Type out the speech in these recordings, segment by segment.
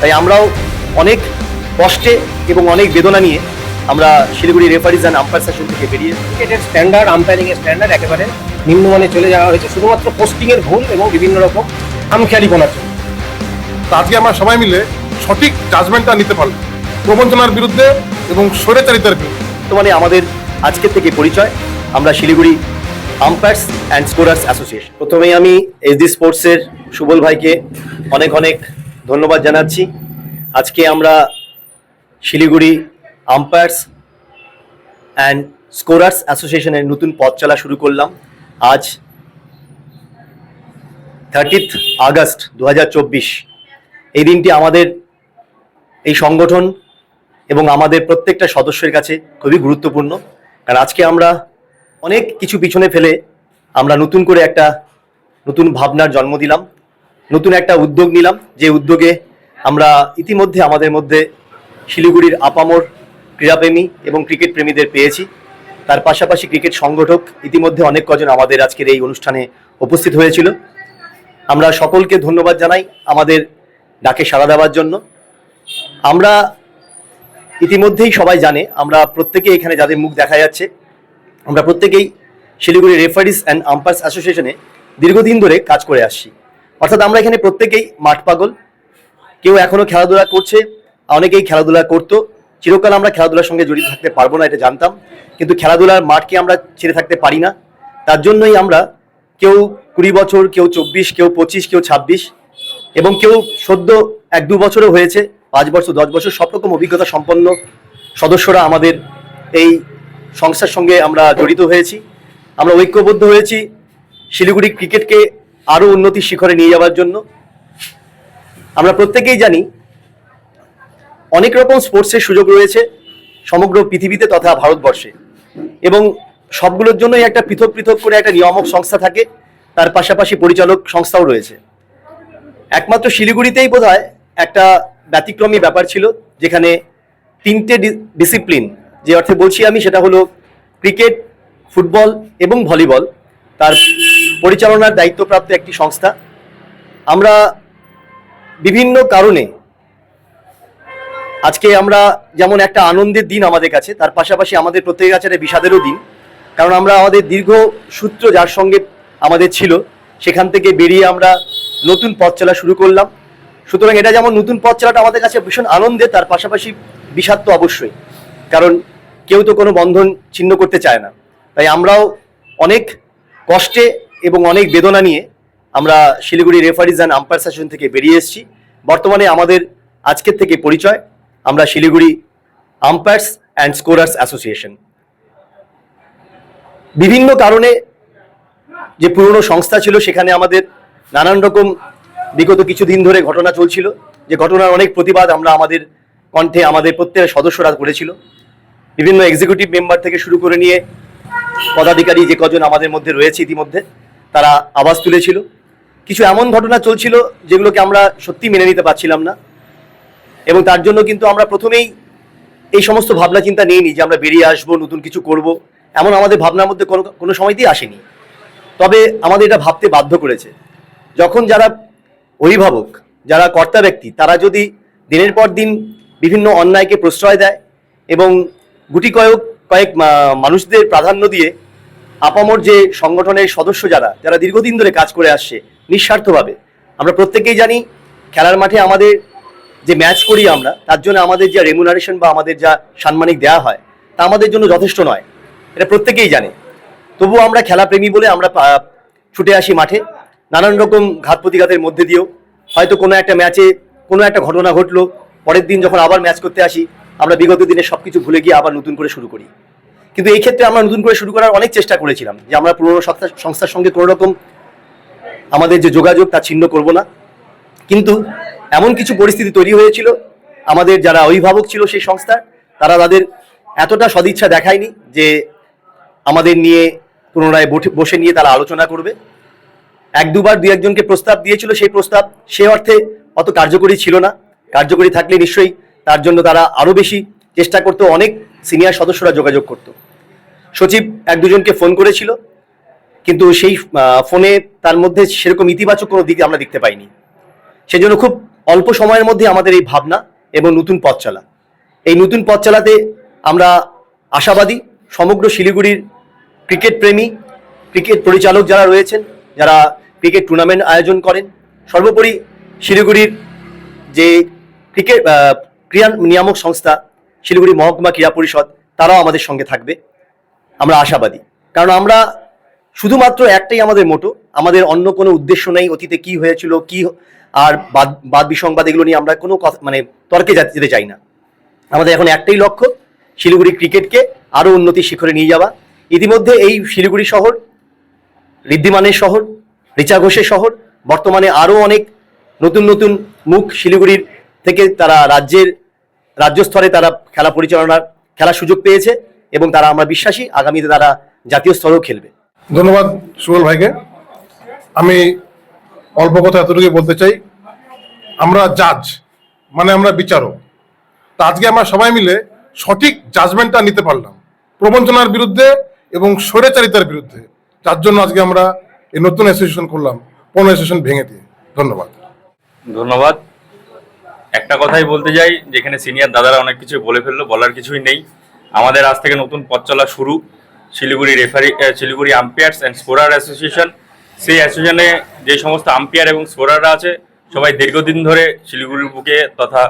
তাই আমরাও অনেক কষ্টে এবং অনেক বেদনা নিয়ে আমরা Siliguri referees and umpire session থেকে বেরিয়ে ক্রিকেটের স্ট্যান্ডার্ড আম্পায়ারিং এর স্ট্যান্ডার্ড একেবারে নিম্নমানে চলে যাওয়া হয়েছে শুধুমাত্র পোস্টিং এর ভুল এবং বিভিন্ন রকম আমখেয়ালি করার জন্য। তো আজকে আমরা সবাই মিলে সঠিক জাজমেন্টটা নিতে পারলাম প্রবঞ্চনার বিরুদ্ধে এবং স্বৈরাচারিতার বিরুদ্ধে। বর্তমানে আমাদের আজকের থেকে পরিচয় আমরা Siliguri umpires and scorers association প্রথমেই আমি এসডি স্পোর্টসের সুবল ভাইকে অনেক অনেক ধন্যবাদ জানাচ্ছি। আজকে আমরা শিলিগুড়ি আম্পায়ার্স অ্যান্ড স্কোরার্স অ্যাসোসিয়েশনের নতুন পথ চলা শুরু করলাম। আজ থার্টিথ আগস্ট দু হাজার চব্বিশ। এই দিনটি আমাদের এই সংগঠন এবং আমাদের প্রত্যেকটা সদস্যের কাছে খুবই গুরুত্বপূর্ণ। কারণ আজকে আমরা অনেক কিছু পিছনে ফেলে আমরা নতুন করে একটা নতুন ভাবনার জন্ম দিলাম। নতুন একটা উদ্যোগ নিলাম, যে উদ্যোগে আমরা ইতিমধ্যে আমাদের মধ্যে শিলিগুড়ির আপামর ক্রীড়াপ্রেমী এবং ক্রিকেট প্রেমীদের পেয়েছি। তার পাশাপাশি ক্রিকেট সংগঠক ইতিমধ্যে অনেক কজন আমাদের আজকের এই অনুষ্ঠানে উপস্থিত হয়েছিল। আমরা সকলকে ধন্যবাদ জানাই আমাদের ডাকে সাড়া দেওয়ার জন্য। আমরা ইতিমধ্যেই সবাই জানে, আমরা প্রত্যেকে এখানে যাদের মুখ দেখা যাচ্ছে, আমরা প্রত্যেকেই শিলিগুড়ি রেফারিস অ্যান্ড আম্পায়ার্স অ্যাসোসিয়েশনে দীর্ঘদিন ধরে কাজ করে আসছি। অর্থাৎ আমরা এখানে প্রত্যেকেই মাঠ পাগল। কেউ এখনও খেলাধুলা করছে, অনেকেই খেলাধুলা করতো। চিরকাল আমরা খেলাধুলার সঙ্গে জড়িত থাকতে পারব না, এটা জানতাম। কিন্তু খেলাধুলার মাঠকে আমরা ছেড়ে থাকতে পারি না। তার জন্যই আমরা কেউ কুড়ি বছর, কেউ চব্বিশ, কেউ পঁচিশ, কেউ ছাব্বিশ এবং কেউ সদ্য এক দু বছরও হয়েছে, পাঁচ বছর, দশ বছর, সব রকম অভিজ্ঞতা সম্পন্ন সদস্যরা আমাদের এই সংস্থার সঙ্গে আমরা জড়িত হয়েছি। আমরা ঐক্যবদ্ধ হয়েছি। শিলিগুড়ি ক্রিকেটকে আরও উন্নতির শিখরে নিয়ে যাওয়ার জন্য। আমরা প্রত্যেকেই জানি, অনেক রকম স্পোর্টসের সুযোগ রয়েছে সমগ্র পৃথিবীতে তথা ভারতবর্ষে। এবং সবগুলোর জন্যই একটা পৃথক পৃথক করে একটা নিয়ামক সংস্থা থাকে, তার পাশাপাশি পরিচালক সংস্থাও রয়েছে। একমাত্র শিলিগুড়িতেই বোধ একটা ব্যতিক্রমী ব্যাপার ছিল, যেখানে তিনটে ডিসিপ্লিন যে অর্থে বলছি আমি, সেটা হলো ক্রিকেট, ফুটবল এবং ভলিবল। তার পরিচালনার দায়িত্বপ্রাপ্ত একটি সংস্থা। আমরা বিভিন্ন কারণে আজকে আমরা যেমন একটা আনন্দের দিন আমাদের কাছে, তার পাশাপাশি আমাদের প্রত্যেকের কাছে একটা বিষাদেরও দিন। কারণ আমরা আমাদের দীর্ঘ সূত্র যার সঙ্গে আমাদের ছিল, সেখান থেকে বেরিয়ে আমরা নতুন পথ চলা শুরু করলাম। সুতরাং এটা যেমন নতুন পথ চলাটা আমাদের কাছে ভীষণ আনন্দের, তার পাশাপাশি বিষাদ তো অবশ্যই। কারণ কেউ তো কোনো বন্ধন ছিন্ন করতে চায় না। তাই আমরাও অনেক কষ্টে এবং অনেক বেদনা নিয়ে আমরা Siliguri referees and umpire session থেকে বেরিয়ে এসেছি। বর্তমানে আমাদের আজকের থেকে পরিচয়, আমরা Siliguri umpires and scorers association. বিভিন্ন কারণে যে পুরনো সংস্থা ছিল, সেখানে আমাদের নানান রকম বিগত কিছুদিন ধরে ঘটনা চলছিল। যে ঘটনার অনেক প্রতিবাদ আমরা আমাদের কণ্ঠে আমাদের প্রত্যেকের সদস্যরা করেছিল। বিভিন্ন এক্সিকিউটিভ মেম্বার থেকে শুরু করে নিয়ে পদাধিকারী যে কজন আমাদের মধ্যে রয়েছে ইতিমধ্যে, তারা আওয়াজ তুলেছিল। কিছু এমন ঘটনা চলছিল যেগুলোকে আমরা সত্যি মেনে নিতে পারছিলাম না। এবং তার জন্য কিন্তু আমরা প্রথমেই এই সমস্ত ভাবনা চিন্তা নিইনি যে আমরা বেরিয়ে আসব, নতুন কিছু করব। এমন আমাদের ভাবনার মধ্যে কোনো কোনো সময়তেই আসেনি। তবে আমাদের এটা ভাবতে বাধ্য করেছে। যখন যারা অভিভাবক, যারা কর্তা ব্যক্তি, তারা যদি দিনের পর দিন বিভিন্ন অন্যায়কে প্রশ্রয় দেয় এবং গুটি কয়েক কয়েক মানুষদের প্রাধান্য দিয়ে আপামর যে সংগঠনের সদস্য যারা যারা দীর্ঘদিন ধরে কাজ করে আসছে, নিঃস্বার্থভাবে। আমরা প্রত্যেকেই জানি, খেলার মাঠে আমাদের যে ম্যাচ করি আমরা, তার জন্য আমাদের যা রেমুনারেশন বা আমাদের যা সাম্মানিক দেওয়া হয়, তা আমাদের জন্য যথেষ্ট নয়। এটা প্রত্যেকেই জানে। তবুও আমরা খেলাপ্রেমী বলে আমরা ছুটে আসি মাঠে। নানান রকম ঘাত প্রতিঘাতের মধ্যে দিয়েও হয়তো কোনো একটা ম্যাচে কোনো একটা ঘটনা ঘটলো, পরের দিন যখন আবার ম্যাচ করতে আসি আমরা বিগত দিনে সব কিছু ভুলে গিয়ে আবার নতুন করে শুরু করি। কিন্তু এই ক্ষেত্রে আমরা নতুন করে শুরু করার অনেক চেষ্টা করেছিলাম যে আমরা পুরনো সংস্থা সংস্থার সঙ্গে কোনো রকম আমাদের যে যোগাযোগ তা ছিন্ন করব না। কিন্তু এমন কিছু পরিস্থিতি তৈরি হয়েছিল, আমাদের যারা অভিভাবক ছিল সেই সংস্থার তারা তাদের এতটা সদিচ্ছা দেখায়নি যে আমাদের নিয়ে পুনরায় বসে নিয়ে তারা আলোচনা করবে। এক দুবার দু একজনকে প্রস্তাব দিয়েছিল, সেই প্রস্তাব সে অর্থে অত কার্যকরী ছিল না। কার্যকরী থাকলে নিশ্চয়ই তার জন্য তারা আরও বেশি চেষ্টা করতো, অনেক সিনিয়র সদস্যরা যোগাযোগ করতো। সচিব এক দুজনকে ফোন করেছিল, কিন্তু সেই ফোনে তার মধ্যে সেরকম ইতিবাচক কোনো দিক আমরা দেখতে পাইনি। সেজন্য খুব অল্প সময়ের মধ্যে আমাদের এই ভাবনা এবং নতুন পথ চলা। এই নতুন পথ চালাতে আমরা আশাবাদী, সমগ্র শিলিগুড়ির ক্রিকেট প্রেমী, ক্রিকেট পরিচালক যারা রয়েছেন, যারা ক্রিকেট টুর্নামেন্ট আয়োজন করেন, সর্বোপরি শিলিগুড়ির যে ক্রিকেট ক্রীড়া নিয়ামক সংস্থা শিলিগুড়ি মহকুমা ক্রীড়া পরিষদ, তারাও আমাদের সঙ্গে থাকবে। আমরা আশাবাদী। কারণ আমরা শুধুমাত্র একটাই আমাদের মোটো, আমাদের অন্য কোনো উদ্দেশ্য নেই অতীতে কি হয়েছিল, কি আর বাদ বাদ বিসংবাদ এগুলো নিয়ে আমরা কোনো কথা মানে তর্কে যেতে চাই না। আমাদের এখন একটাই লক্ষ্য, শিলিগুড়ি ক্রিকেটকে আরও উন্নতির শিখরে নিয়ে যাওয়া। ইতিমধ্যে এই শিলিগুড়ি শহর, ঋদ্ধিমানের শহর রিচা ঘোষের শহর, বর্তমানে আরও অনেক নতুন নতুন মুখ শিলিগুড়ির থেকে তারা রাজ্যের রাজ্য স্তরে তারা খেলা পরিচালনার খেলার সুযোগ পেয়েছে এবং তারা আমরা বিশ্বাসী আগামীতে তারা জাতীয় স্তরেও খেলবে। ধন্যবাদ সুবল ভাইকে। আমি অল্প কথা এতটুকুই বলতে চাই। আমরা জাজ মানে আমরা বিচারক। তা আজকে আমরা সবাই মিলে সঠিক জাজমেন্টটা নিতে পারলাম। প্রবঞ্চনার বিরুদ্ধে এবং স্বৈরাচারিতার বিরুদ্ধে। যার জন্য আজকে আমরা এই নতুন অ্যাসোসিয়েশন করলাম। পুরনো অ্যাসোসিয়েশন ভেঙে দিয়ে। ধন্যবাদ। ধন্যবাদ। একটা কথাই বলতে যাই, যেখানে সিনিয়র দাদারা অনেক কিছু বলে ফেলল, বলার কিছুই নেই। আমাদের আজ থেকে নতুন পথ চলা শুরু। Siliguri referee Siliguri umpires and scorer association সেই অ্যাসোসিয়েশনে যে সমস্ত আম্পায়ার এবং স্কোরাররা আছে, সবাই দীর্ঘদিন ধরে শিলিগুড়ির বুকে তথা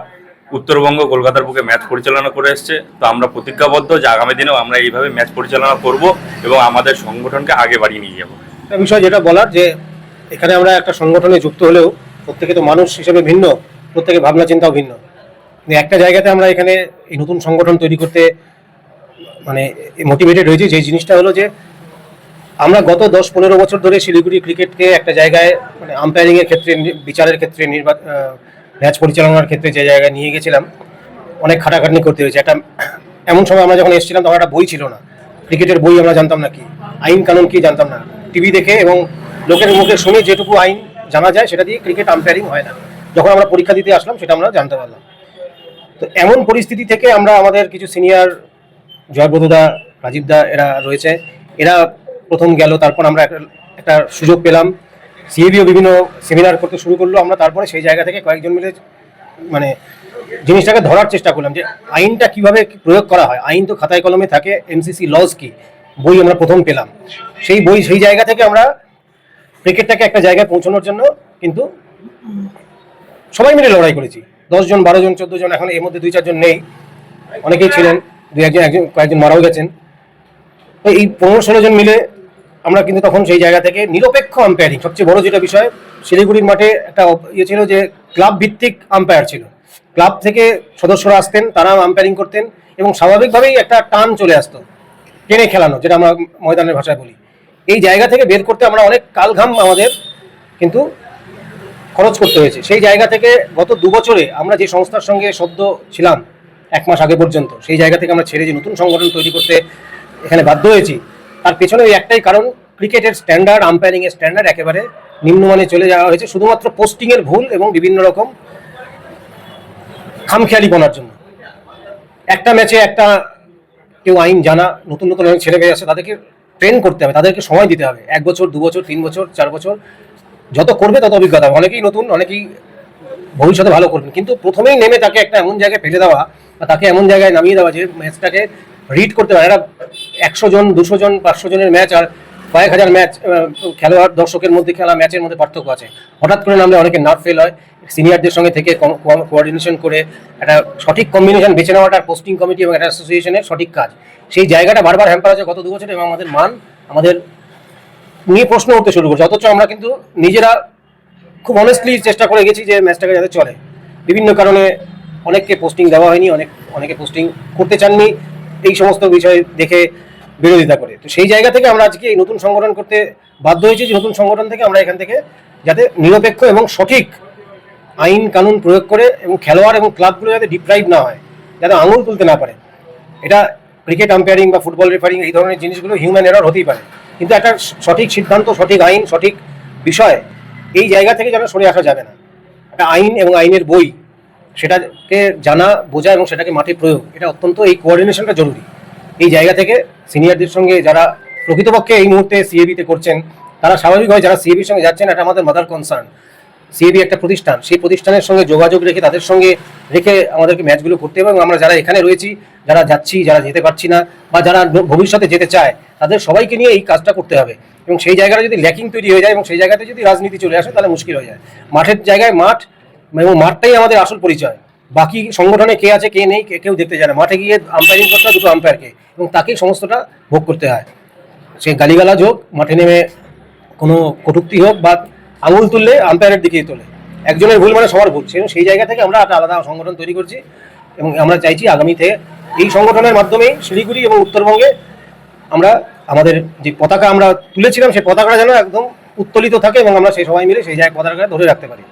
উত্তরবঙ্গ, কলকাতার বুকে ম্যাচ পরিচালনা করে এসছে। তো আমরা প্রতিজ্ঞাবদ্ধ যে আগামী দিনেও আমরা এইভাবে ম্যাচ পরিচালনা করব এবং আমাদের সংগঠনকে আগে বাড়িয়ে নিয়ে যাব। বিষয় যেটা বলার যে, এখানে আমরা একটা সংগঠনে যুক্ত হলেও প্রত্যেকে তো মানুষ হিসেবে ভিন্ন। প্রত্যেকে ভাবনা, চিন্তাও ভিন্ন। একটা জায়গাতে আমরা এখানে এই নতুন সংগঠন তৈরি করতে মানে মোটিভেটেড হয়েছি যে জিনিসটা হলো যে আমরা গত দশ পনেরো বছর ধরে শিলিগুড়ি ক্রিকেটকে একটা জায়গায় মানে আম্পায়ারিংয়ের ক্ষেত্রে বিচারের ক্ষেত্রে নির্বাচন ম্যাচ পরিচালনার ক্ষেত্রে যে জায়গায় নিয়ে গেছিলাম, অনেক খাটাখাটনি করতে হয়েছে। একটা এমন সময় আমরা যখন এসেছিলাম, তখন একটা বই ছিল না। ক্রিকেটের বই আমরা জানতাম না কি? আইন কানুন কি জানতাম না। টিভি দেখে এবং লোকের মুখে শুনে যেটুকু আইন জানা যায়, সেটা দিয়ে ক্রিকেট আম্পায়ারিং হয় না। যখন আমরা পরীক্ষা দিতে আসলাম, সেটা আমরা জানতে পারলাম। তো এমন পরিস্থিতি থেকে আমরা আমাদের কিছু সিনিয়র জয়ব্রতদা রাজীবদা এরা রয়েছে। এরা প্রথম গেল, তারপর আমরা একটা একটা সুযোগ পেলাম। সিএবিও বিভিন্ন সেমিনার করতে শুরু করল আমরা, তারপরে সেই জায়গা থেকে কয়েকজন মিলে মানে জিনিসটাকে ধরার চেষ্টা করলাম যে আইনটা কীভাবে প্রয়োগ করা হয়। আইন তো খাতায় কলমে থাকে, এমসিসি লজ কি? বই আমরা প্রথম পেলাম। সেই বই, সেই জায়গা থেকে আমরা ক্রিকেটটাকে একটা জায়গায় পৌঁছানোর জন্য কিন্তু সবাই মিলে লড়াই করেছি। দশজন বারো জন, চোদ্দ জন, এখন এর মধ্যে দুই, চারজন নেই। অনেকেই ছিলেন, দুই, একজন একজন, কয়েকজন মারাও গেছেন। তো এই পনেরো, ষোলো জন মিলে আমরা কিন্তু তখন সেই জায়গা থেকে নিরপেক্ষ আম্পায়ারিং সবচেয়ে বড় যেটা বিষয়, শিলিগুড়ির মাঠে একটা ইয়ে ছিল যে ক্লাব ভিত্তিক আম্পায়ার ছিল। ক্লাব থেকে সদস্যরা আসতেন, তারা আম্পায়ারিং করতেন এবং স্বাভাবিকভাবেই একটা টান চলে আসতো, টেনে খেলানো, যেটা আমরা ময়দানের ভাষায় বলি। এই জায়গা থেকে বের করতে আমরা অনেক কালঘাম আমাদের, কিন্তু খরচ করতে হয়েছে। সেই জায়গা থেকে গত দু বছরে আমরা যে সংস্থার সঙ্গে সদ্য ছিলাম, এক মাস আগে পর্যন্ত, সেই জায়গা থেকে আমরা ছেড়ে যে নতুন সংগঠন তৈরি করতে এখানে বাধ্য হয়েছি, তার পেছনে ওই একটাই কারণ, ক্রিকেটের স্ট্যান্ডার্ড আম্পায়ারিং এর স্ট্যান্ডার্ড একেবারে নিম্নমানে চলে যাওয়া হয়েছে, শুধুমাত্র পোস্টিংয়ের ভুল এবং বিভিন্ন রকম খামখেয়ালিপনার জন্য। একটা ম্যাচে একটা কেউ আইন জানা, নতুন নতুন অনেক ছেলে মেয়ে আছে তাদেরকে ট্রেন করতে হবে, তাদেরকে সময় দিতে হবে। এক বছর, দু বছর, তিন বছর, চার বছর যত করবে তত অভিজ্ঞতা। অনেকেই নতুন, অনেকেই ভবিষ্যতে ভালো করবেন। কিন্তু প্রথমেই নেমে তাকে একটা এমন জায়গায় ফেলে দেওয়া বা তাকে এমন জায়গায় নামিয়ে দেওয়া যে ম্যাচটাকে রিড করতে পারে। একটা একশো জন, দুশো জন, পাঁচশো জনের ম্যাচ আর কয়েক হাজার ম্যাচ খেলোয়াড় দর্শকের মধ্যে খেলা, ম্যাচের মধ্যে পার্থক্য আছে। হঠাৎ করে নামলে অনেকে নার্ভ ফেল হয়। সিনিয়রদের সঙ্গে থেকে কোঅর্ডিনেশন করে একটা সঠিক কম্বিনেশন বেছে নেওয়াটা পোস্টিং কমিটি এবং একটা অ্যাসোসিয়েশনের সঠিক কাজ। সেই জায়গাটা বারবার হ্যাম্পার আছে গত দু বছরে এবং আমাদের মান, আমাদের নিয়ে প্রশ্ন উঠতে শুরু করছে। অথচ আমরা কিন্তু নিজেরা খুব অনেস্টলি চেষ্টা করে গেছি যে ম্যাচটাকে যাতে চলে। বিভিন্ন কারণে অনেককে পোস্টিং দেওয়া হয়নি, অনেক, অনেকে পোস্টিং করতে চাননি এই সমস্ত বিষয় দেখে বিরোধিতা করে। তো সেই জায়গা থেকে আমরা আজকে এই নতুন সংগঠন করতে বাধ্য হয়েছি যে নতুন সংগঠন থেকে আমরা এখান থেকে যাতে নিরপেক্ষ এবং সঠিক আইন কানুন প্রয়োগ করে এবং খেলোয়াড় এবং ক্লাবগুলো যাতে ডিপ্রাইভ না হয়, যাতে আঙুল তুলতে না পারে। এটা ক্রিকেট আম্পায়ারিং বা ফুটবল রেফারিং এই ধরনের জিনিসগুলো হিউম্যান এরর হতেই পারে। কিন্তু একটা সঠিক সিদ্ধান্ত, সঠিক আইন, সঠিক বিষয় এই জায়গা থেকে যেন সরে আসা যাবে না। একটা আইন এবং আইনের বই সেটাকে জানা, বোঝা এবং সেটাকে মাঠে প্রয়োগ, এটা অত্যন্ত এই কোয়ার্ডিনেশনটা জরুরি। এই জায়গা থেকে সিনিয়রদের সঙ্গে যারা প্রকৃতপক্ষে এই মুহূর্তে সিএবিতে করছেন, তারা স্বাভাবিকভাবে যারা সিএবির সঙ্গে যাচ্ছেন, এটা আমাদের মাদার কনসার্ন সিএবি একটা প্রতিষ্ঠান, সেই প্রতিষ্ঠানের সঙ্গে যোগাযোগ রেখে তাদের সঙ্গে রেখে আমাদেরকে ম্যাচগুলো করতে হবে এবং আমরা যারা এখানে রয়েছি, যারা যাচ্ছি, যারা যেতে পারছি না বা যারা ভবিষ্যতে যেতে চায়, তাদের সবাইকে নিয়ে এই কাজটা করতে হবে। এবং সেই জায়গাটা যদি ল্যাকিং তৈরি হয়ে যায় এবং সেই জায়গাতে যদি রাজনীতি চলে আসে, তাহলে মুশকিল হয়ে যায়। মাঠের জায়গায় মাঠ এবং মাঠটাই আমাদের আসল পরিচয়। বাকি সংগঠনে কে আছে, কে নেই কেউ দেখতে যায় না। মাঠে গিয়ে আম্পায়ারিং করতে হয়, দুটো আম্পায়ারকে এবং তাকেই সমস্তটা ভোগ করতে হয়। সে গালিগালাজ হোক, মাঠে নেমে কোনো কটুক্তি হোক বা আঙুল তুললে আম্পায়ারের দিকেই তোলে। একজনের ভুল মানে সবার ভুল। সেই জায়গা থেকে আমরা একটা আলাদা সংগঠন তৈরি করছি এবং আমরা চাইছি আগামীতে এই সংগঠনের মাধ্যমেই শিলিগুড়ি এবং উত্তরবঙ্গে আমরা আমাদের যে পতাকা আমরা তুলেছিলাম, সেই পতাকাটা যেন একদম উত্তোলিত থাকে এবং আমরা সেই সবাই মিলে সেই জায়গায় পতাকাটা ধরে রাখতে পারি।